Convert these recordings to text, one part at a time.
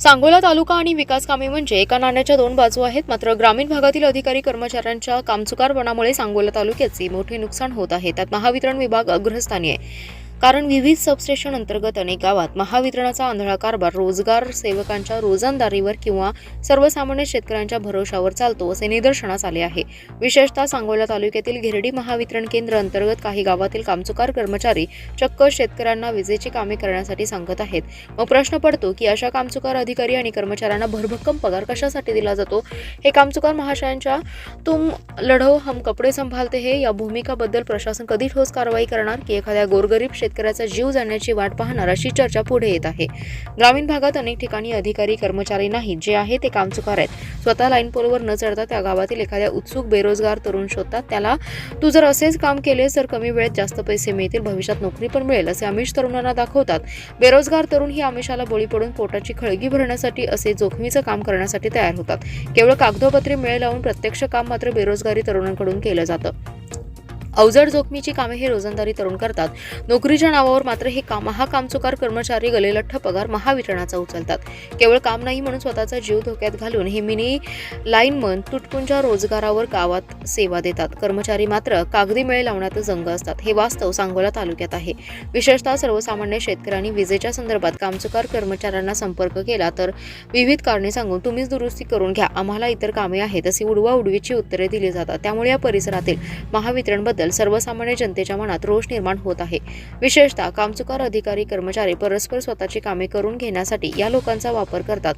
सांगोला तालुका आणि विकास कामे म्हणजे एका नाण्याच्या दोन बाजू आहेत. मात्र ग्रामीण भागातील अधिकारी कर्मचाऱ्यांच्या कामचुकारपणामुळे सांगोला तालुक्याचे मोठे नुकसान होत आहे. त्यात महावितरण विभाग अग्रस्थानी आहे. कारण विविध सबस्टेशन अंतर्गत अनेक गावात महावितरणाचा आंधळा कारभार रोजगार सेवकांच्या रोजंदारीवर किंवा सर्वसामान्य शेतकऱ्यांच्या भरोशावर चालतो असे निदर्शनास आले आहे. विशेषतः सांगोला तालुक्यातील घेरडी महावितरण केंद्र अंतर्गत काही गावातील कामचुकार कर्मचारी चक्क शेतकऱ्यांना विजेची कामे करण्यासाठी सांगत आहेत. मग प्रश्न पडतो की अशा कामचुकार अधिकारी आणि कर्मचाऱ्यांना भरभक्कम पगार कशासाठी दिला जातो? हे कामचुकार महाशयांच्या तुम लढो हम कपडे संभालते हे या भूमिकाबद्दल प्रशासन कधी ठोस कारवाई करणार की एखाद्या गोरगरीब शेतकऱ्याचा जीव जाण्याची वाट पाहणार अशी चर्चा पुढे येत आहे. ग्रामीण भागात अनेक ठिकाणी अधिकारी कर्मचारी नाहीत जे आहे ते कामचुकार आहेत. स्वतः लाईन पोलवर न चढता त्या गावातील एखाद्या उत्सुक बेरोजगार तरुण शोधतात. त्याला तू जर असेच काम केलेस तर कमी वेळेत जास्त पैसे मिळतील भविष्यात नोकरी पण मिळेल असे आमिष तरुणांना दाखवतात. बेरोजगार तरुण ही आमिषाला बळी पडून पोटाची खळगी भरण्यासाठी असे जोखमीचं काम करण्यासाठी तयार होतात. केवळ कागदोपत्री मेळ लावून प्रत्यक्ष काम मात्र बेरोजगारी तरुणांकडून केलं जातं. अवजड जोखमीची कामे हे रोजंदारी तरुण करतात. नोकरीच्या नावावर मात्र हे काम हा कामचुकार कर्मचारी गलेलठ्ठ पगार महावितरणाचा उचलतात. केवळ काम नाही म्हणून स्वतःचा जीव धोक्यात घालून हे मिनी लाईनमन तुटपुंच्या रोजगारावर गावात सेवा देतात. कर्मचारी मात्र कागदी मेळ लावण्यात जंग असतात. हे वास्तव सांगोला तालुक्यात आहे. विशेषतः सर्वसामान्य शेतकऱ्यांनी विजेच्या संदर्भात कामचुकार कर्मचाऱ्यांना संपर्क केला तर विविध कारणे सांगून तुम्हीच दुरुस्ती करून घ्या. आम्हाला इतर कामे आहेत अशी उडवा उडवीची उत्तरे दिली जातात. त्यामुळे या परिसरातील महावितरणबद्दल सर्वसामान्य जनतेच्या मनात रोष निर्माण होत आहे. विशेषतः कामचुकार अधिकारी कर्मचारी परस्पर स्वतःची कामे करून घेण्यासाठी या लोकांचा वापर करतात.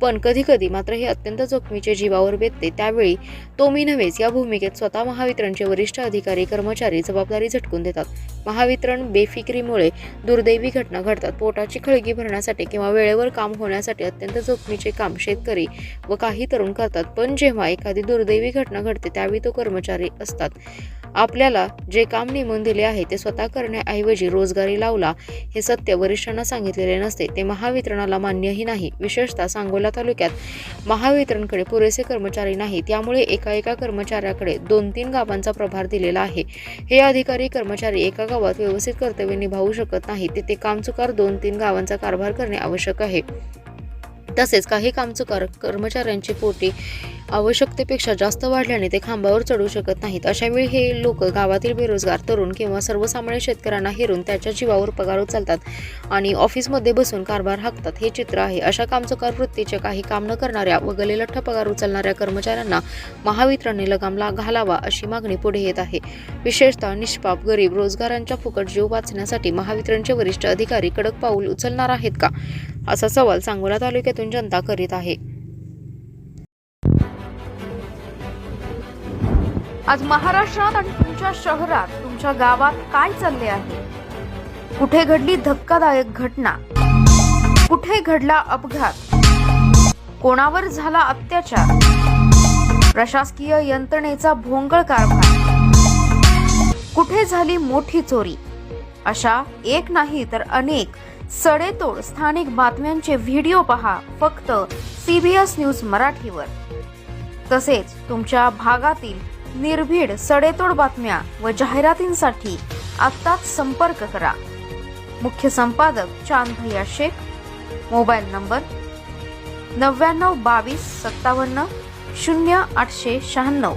पण कधीकधी मात्र हे अत्यंत जोखमीचे जीवावर बेतते. त्यावेळी तो मी नव्हेच या भूमिकेत स्वतः महावितरणचे वरिष्ठ अधिकारी कर्मचारी जबाबदारी झटकून देतात. महावितरण बेफिक्रीमुळे दुर्दैवी घटना घडतात. पोटाची खळगी भरण्यासाठी किंवा वेळेवर काम होण्यासाठी अत्यंत जोखमीचे काम शेतकरी व काही तरुण करतात. पण जेव्हा एखादी दुर्दैवी घटना घडते त्यावेळी तो कर्मचारी असतात. आपल्याला जे काम नेमून दिले आहे ते स्वतः करण्याऐवजी रोजगारी लावला हे सत्य वरिष्ठांना सांगितलेले नसते. ते महावितरणाला मान्यही नाही. विशेषतः सांगोला तालुक्यात महावितरणकडे पुरेसे कर्मचारी नाही. त्यामुळे एका एका कर्मचाऱ्याकडे दोन तीन गावांचा प्रभार दिलेला आहे. हे अधिकारी कर्मचारी एका गावात व्यवस्थित कर्तव्य निभावू शकत नाही तिथे कामचुकार दोन तीन गावांचा कारभार करणे आवश्यक आहे. तसेच काही कामचुकार कर्मचाऱ्यांची पोटी आवश्यकतेपेक्षा जास्त वाढल्याने ते खांबावर चढू शकत नाहीत. अशावेळी हे लोक गावातील बेरोजगार तरुण किंवा सर्वसामान्य शेतकऱ्यांना हेरून त्याच्या जीवावर पगार उचलतात आणि ऑफिसमध्ये बसून कारभार हाकतात. हे चित्र आहे. अशा कामचकार वृत्तीचे काही काम न करणाऱ्या व गलेलठ्ठ पगार उचलणाऱ्या कर्मचाऱ्यांना महावितरणने लगामला घालावा अशी मागणी पुढे येत आहे. विशेषतः निष्पाप गरीब रोजगारांच्या फुकट जीव वाचण्यासाठी महावितरणचे वरिष्ठ अधिकारी कडक पाऊल उचलणार आहेत का? असा सवाल सांगोला तालुक्यातून जनता करीत आहे. आज महाराष्ट्रात आणि तुमच्या शहरात तुमच्या गावात काय चालले आहे? कुठे घडली धक्कादायक घटना? कुठे घडला अपघात? कोणावर झाला अत्याचार? प्रशासकीय यंत्रणेचा भोंगळ कारभार? कुठे झाली मोठी चोरी? अशा एक नाही तर अनेक सडेतोड स्थानिक बातम्यांचे व्हिडिओ पहा फक्त सीबीएस न्यूज मराठीवर. तसेच तुमच्या भागातील निर्भीड सडेतोड बातम्या व जाहिरातींसाठी आत्ताच संपर्क करा. मुख्य संपादक चांद भैया शेख मोबाईल नंबर नव्याण्णव बावीस सत्तावन्न शून्य आठशे शहाण्णव.